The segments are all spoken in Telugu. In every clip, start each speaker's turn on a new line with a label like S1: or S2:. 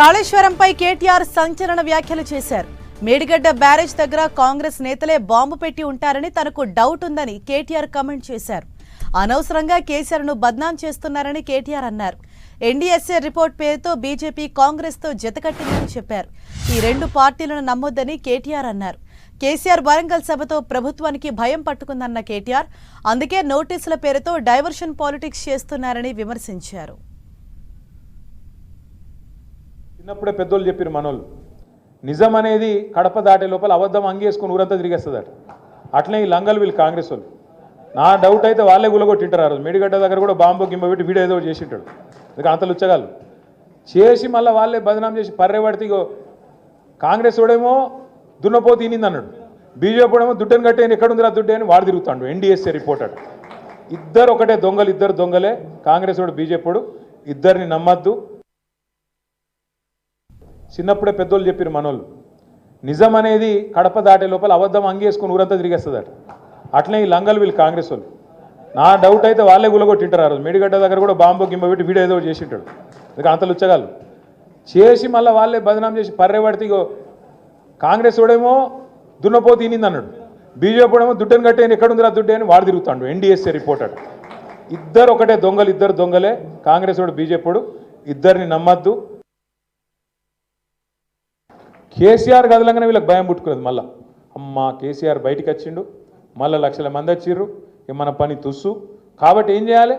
S1: కాళేశ్వరంపై కేటీఆర్ సంచలన వ్యాఖ్యలు చేశారు. మేడిగడ్డ బ్యారేజ్ దగ్గర కాంగ్రెస్ నేతలే బాంబు పెట్టి ఉంటారని తనకు డౌట్ ఉందని కేటీఆర్ కమెంట్ చేశారు. అనవసరంగా కేసీఆర్ను బద్నాం చేస్తున్నారని కేటీఆర్ అన్నారు. ఎన్డీఎస్ఏ రిపోర్ట్ పేరుతో బీజేపీ కాంగ్రెస్తో జతకట్టిందని చెప్పారు. ఈ రెండు పార్టీలను నమ్మొద్దని కేటీఆర్ అన్నారు. కేసీఆర్ వరంగల్ సభతో ప్రభుత్వానికి భయం పట్టుకుందన్న కేటీఆర్ అందుకే నోటీసుల పేరుతో డైవర్షన్ పాలిటిక్స్ చేస్తున్నారని విమర్శించారు.
S2: చిన్నప్పుడే పెద్దోళ్ళు చెప్పారు మనోళ్ళు నిజం అనేది కడప దాటే లోపల అబద్ధం అంగేసుకుని ఊరంతా తిరిగేస్తుందట. అట్లనే ఈ లంగలు వీళ్ళు కాంగ్రెస్ వాళ్ళు. నా డౌట్ అయితే వాళ్ళే గులగొట్టింటారు ఆ రోజు. మేడిగడ్డ దగ్గర కూడా బాంబు గింబ పెట్టి వీడియో ఏదో చేసింటాడు. ఇక అంత లుచ్చగాళ్ళు. చేసి మళ్ళీ వాళ్ళే బదనాం చేసి పర్రె పడితే కాంగ్రెస్ వాడేమో దున్నపో తినింది అన్నాడు. బీజేపీ వాడేమో దుడ్డని కట్టే ఎక్కడుందిరా దుడ్డే అని వాడు తిరుగుతాడు. ఎన్డీఎస్ఏ రిపోర్టర్ ఇద్దరు ఒకటే దొంగలు ఇద్దరు దొంగలే. కాంగ్రెస్ వాడు బీజేపీ ఇద్దరిని నమ్మద్దు. చిన్నప్పుడే పెద్దోళ్ళు చెప్పారు మనోళ్ళు నిజం అనేది కడప దాటే లోపల అబద్ధం అంగేసుకుని ఊరంతా తిరిగేస్తుందట. అట్లనే ఈ లంగలు వీళ్ళు కాంగ్రెస్ వాళ్ళు. నా డౌట్ అయితే వాళ్ళే గులగొట్టింటారు ఆ రోజు. మేడిగడ్డ దగ్గర కూడా బాంబు గింబ పెట్టి వీడియో ఏదో చేసింటాడు. ఇక అంత లుచ్చగాళ్ళు. చేసి మళ్ళీ వాళ్ళే బదనాం చేసి పర్రెపడితే కాంగ్రెస్ వాడేమో దున్నపో తినింది అన్నాడు. బీజేపీ వాడేమో దుడ్డని కట్టే ఎక్కడుందిరా దుడ్డే అని వాడు తిరుగుతాడు. ఎన్డీఎస్ఏ రిపోర్టర్ ఇద్దరు ఒకటే దొంగలు ఇద్దరు దొంగలే. కాంగ్రెస్ వాడు బీజేపీడు ఇద్దరిని నమ్మద్దు. కేసీఆర్ కదలంగానే వీళ్ళకి భయం పుట్టుకోలేదు మళ్ళా. అమ్మ కేసీఆర్ బయటికి వచ్చిండు. మళ్ళీ లక్షల మంది వచ్చిర్రు. ఇక మన పని తుస్సు. కాబట్టి ఏం చేయాలి?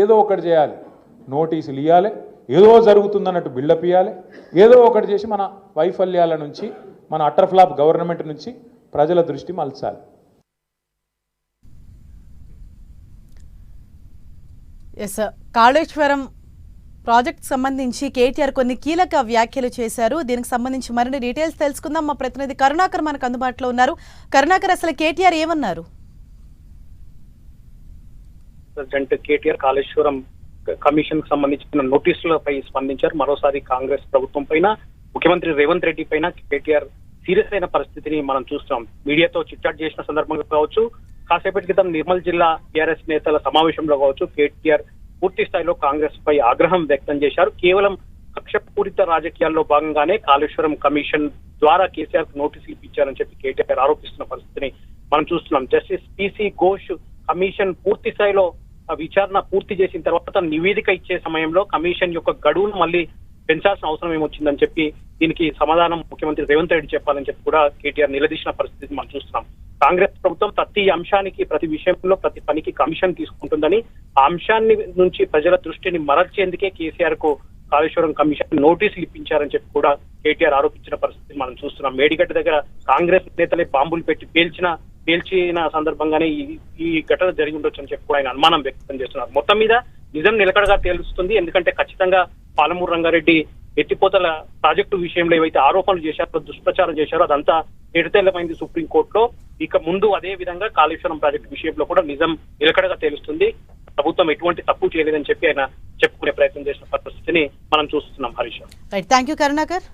S2: ఏదో ఒకటి చేయాలి. నోటీసులు ఇవ్వాలి ఏదో జరుగుతుందన్నట్టు బిల్డప్ ఇవ్వాలి ఏదో ఒకటి చేసి మన వైఫల్యాల నుంచి మన అటర్ఫ్లాప్ గవర్నమెంట్ నుంచి ప్రజల దృష్టి మలచాలి.
S1: ఎస్ కాళేశ్వరం ప్రాజెక్ట్ సంబంధించి కేటీఆర్ కొన్ని కీలక వ్యాఖ్యలు చేశారు. దీనికి సంబంధించి మరిన్ని డీటెయిల్స్ తెలుసుకుందాం. మా ప్రతినిధి కరుణాకర్ మనకు అందుబాటులో ఉన్నారు. కరుణాకర్ అసలు కేటీఆర్ ఏమన్నారు?
S3: ప్రెసిడెంట్ కేటీఆర్ కాళేశ్వరం కమిషన్కు సంబంధించిన నోటీసులపై స్పందించారు. మరోసారి కాంగ్రెస్ ప్రభుత్వం పైన ముఖ్యమంత్రి రేవంత్ రెడ్డి పైన కేటీఆర్ సీరియస్ అయిన పరిస్థితిని మనం చూస్తున్నాం. మీడియాతో చిట్చాట్ చేసిన సందర్భంగా కావచ్చు కాసేపటి క్రితం నిర్మల్ జిల్లా టీఆర్ఎస్ నేతల సమావేశంలో కావచ్చు కేటీఆర్ పూర్తి స్థాయిలో కాంగ్రెస్ పై ఆగ్రహం వ్యక్తం చేశారు. కేవలం కక్షపూరిత రాజకీయాల్లో భాగంగానే కాళేశ్వరం కమిషన్ ద్వారా కేసీఆర్కు నోటీసులు ఇప్పించారని చెప్పి కేటీఆర్ ఆరోపిస్తున్న పరిస్థితిని మనం చూస్తున్నాం. జస్టిస్ పిసి ఘోష్ కమిషన్ పూర్తి స్థాయిలో ఆ విచారణ పూర్తి చేసిన తర్వాత నివేదిక ఇచ్చే సమయంలో కమిషన్ యొక్క గడువును మళ్ళీ పెంచాల్సిన అవసరం ఏమొచ్చిందని చెప్పి దీనికి సమాధానం ముఖ్యమంత్రి రేవంత్ రెడ్డి చెప్పాలని చెప్పి కూడా కేటీఆర్ నిలదీసిన పరిస్థితి మనం చూస్తున్నాం. కాంగ్రెస్ ప్రభుత్వం ప్రతి అంశానికి ప్రతి విషయంలో ప్రతి పనికి కమిషన్ తీసుకుంటుందని ఆ అంశాన్ని నుంచి ప్రజల దృష్టిని మరల్చేందుకే కేసీఆర్కు కాళేశ్వరం కమిషన్ నోటీసులు ఇప్పించారని చెప్పి కూడా కేటీఆర్ ఆరోపించిన పరిస్థితి మనం చూస్తున్నాం. మేడిగడ్డ దగ్గర కాంగ్రెస్ నేతలే బాంబులు పెట్టి పేల్చిన పేల్చిన సందర్భంగానే ఈ ఈ ఘటన జరిగి ఉండొచ్చు అని చెప్పి కూడా ఆయన అనుమానం వ్యక్తం చేస్తున్నారు. మొత్తం మీద నిజం నిలకడగా తేలుస్తుంది. ఎందుకంటే ఖచ్చితంగా పాలమూరు రంగారెడ్డి ఎత్తిపోతల ప్రాజెక్టు విషయంలో ఏవైతే ఆరోపణలు చేశారో దుష్ప్రచారం చేశారో అదంతా ఎడతెల్లమైంది సుప్రీంకోర్టులో ఇక ముందు అదే విధంగా కాళేశ్వరం ప్రాజెక్టు విషయంలో కూడా నిజం నిలకడగా తేలుస్తుంది. ప్రభుత్వం ఎటువంటి తప్పు చేయలేదని చెప్పి ఆయన చెప్పుకునే ప్రయత్నం చేసిన పరిస్థితిని మనం చూస్తున్నాం Harish
S1: right thank you Karunakar